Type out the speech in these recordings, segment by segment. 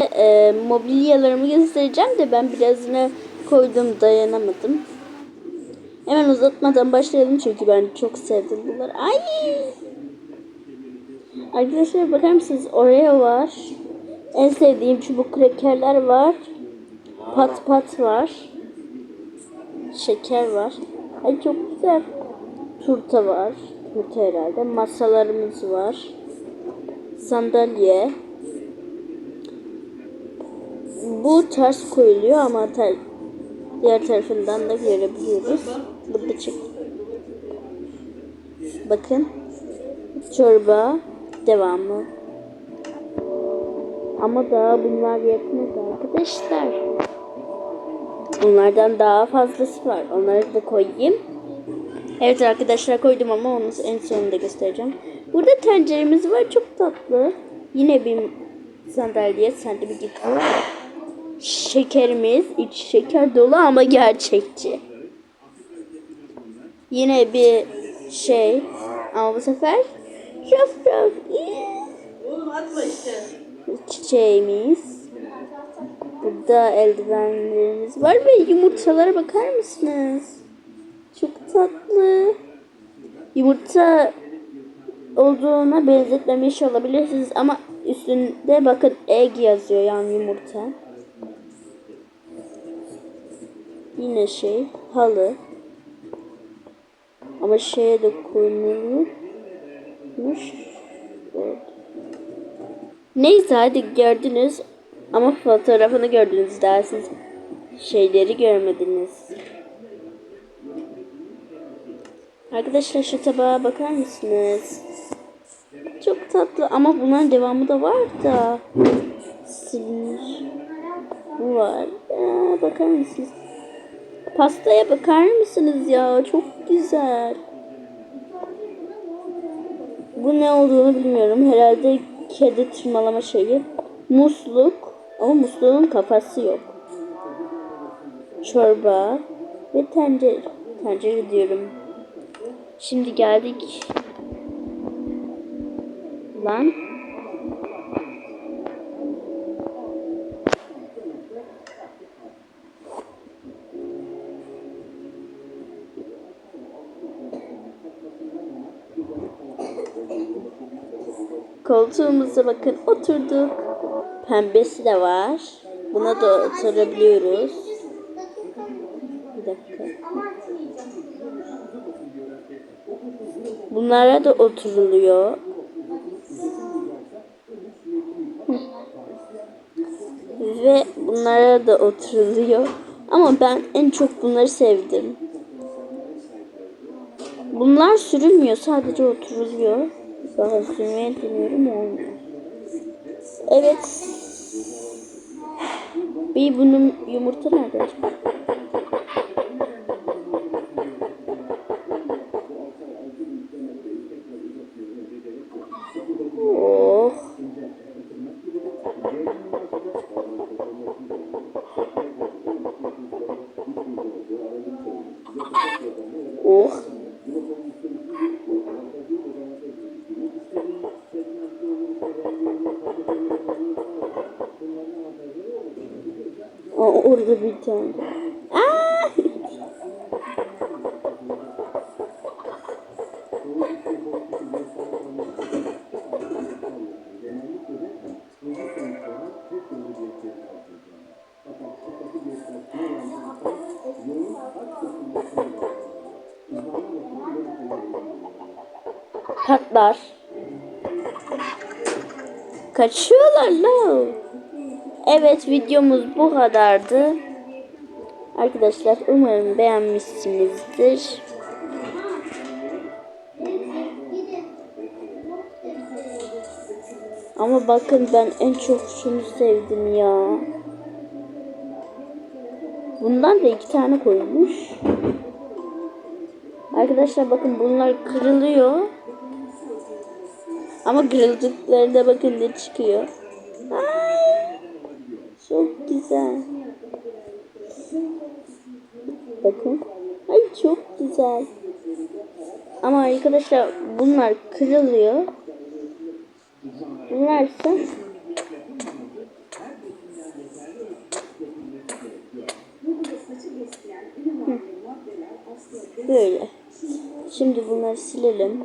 e, mobilyalarımı göstereceğim de ben birazını koydum dayanamadım. Hemen uzatmadan başlayalım çünkü ben çok sevdim bunları. Ay! Arkadaşlar bakar mısınız? Oreo var. En sevdiğim çubuk krekerler var. Pat pat var. Şeker var. Ay çok güzel. Turta var. Turta herhalde. Masalarımız var. Sandalye. Bu ters koyuluyor ama ter, diğer tarafından da görebiliyoruz. Burada çık. Bakın. Çorba devamı. Ama daha bunlar yetmedi arkadaşlar. Bunlardan daha fazlası var. Onları da koyayım. Evet arkadaşlar koydum ama onu en sonunda göstereceğim. Burada tenceremiz var. Çok tatlı. Yine bir sandalye. Sende bir git. Şekerimiz. iç şeker dolu ama gerçekçi. Yine bir şey. Ama bu sefer şeffaf. Oğlum atma işte. Çiçeğimiz. Burada eldivenlerimiz var ve yumurtalara bakar mısınız? Çok tatlı. Yumurta olduğuna benzetmemiş olabilirsiniz ama üstünde bakın egg yazıyor yani yumurta. Yine şey halı. Ama şeye de konulmuş. Neyse hadi gördünüz ama fotoğrafını gördünüz daha siz şeyleri görmediniz. Arkadaşlar şu tabağa bakar mısınız? Çok tatlı ama bunların devamı da var da. Silinir. Bu var. Aa, bakar mısınız? Pastaya bakar mısınız ya? Çok güzel. Bu ne olduğunu bilmiyorum. Herhalde kedi tırmalama şeyi. Musluk. Ama musluğun kafası yok. Çorba. Ve tencere. Tencere diyorum. Şimdi geldik. Lan. Koltuğumuza bakın oturduk. Pembesi de var. Buna da oturabiliyoruz. Bir dakika. Bunlara da oturuluyor. Ve bunlara da oturuluyor. Ama ben en çok bunları sevdim. Bunlar sürülmüyor. Sadece oturuluyor. Daha sürmeye deniyorum olmuyor. Evet. Bir bunun yumurta nerede? Oh. Oh. Orada bir tane. Aa! Katlar. Kaçıyorlar la. Evet videomuz bu kadardı. Arkadaşlar umarım beğenmişsinizdir. Ama bakın ben en çok şunu sevdim ya. Bundan da iki tane koymuş. Arkadaşlar bakın bunlar kırılıyor. Ama kırıldıklarında bakın ne çıkıyor. Aa, çok güzel bakın. Ay çok güzel. Ama arkadaşlar bunlar kırılıyor. Bunlar ise Böyle. Şimdi bunları silelim.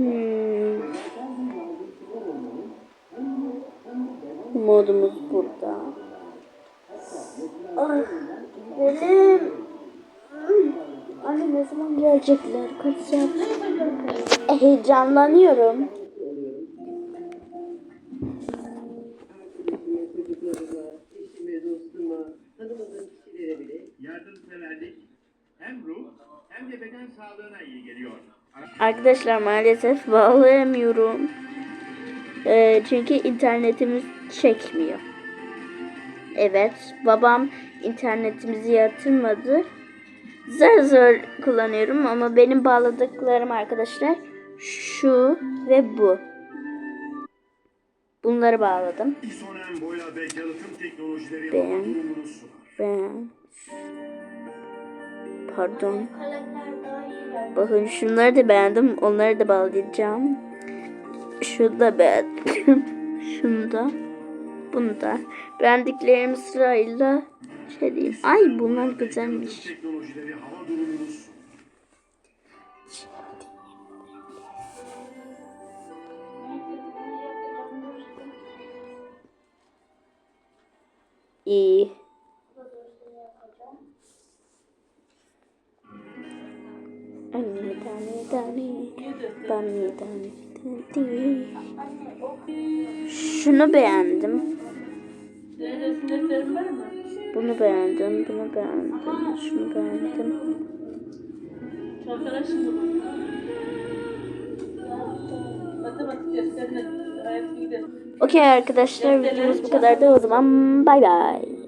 Hmm. Modumuz burada. Ay, benim. Anne ne zaman gelecekler? Kaç saat? E, heyecanlanıyorum. Yardımseverlik hem ruh hem de beden sağlığına iyi geliyor. Arkadaşlar maalesef bağlayamıyorum. Ee, çünkü internetimiz çekmiyor. Evet, babam internetimizi yatırmadı. Zar zor kullanıyorum ama benim bağladıklarım arkadaşlar şu ve bu. Bunları bağladım. Ben-. Ben pardon. Bakın şunları da beğendim. Onları da bağlayacağım. Şunu da beğendim. Şunu da. Bunu da. Beğendiklerimi sırayla şey diyeyim. Ay bunlar güzelmiş. İyi. Anne tane tane. Bamya tane tane. Şunu beğendim. Bunu beğendim. Bunu beğendim. Şunu beğendim. Okey arkadaşlar videomuz bu kadar da o zaman bay bay.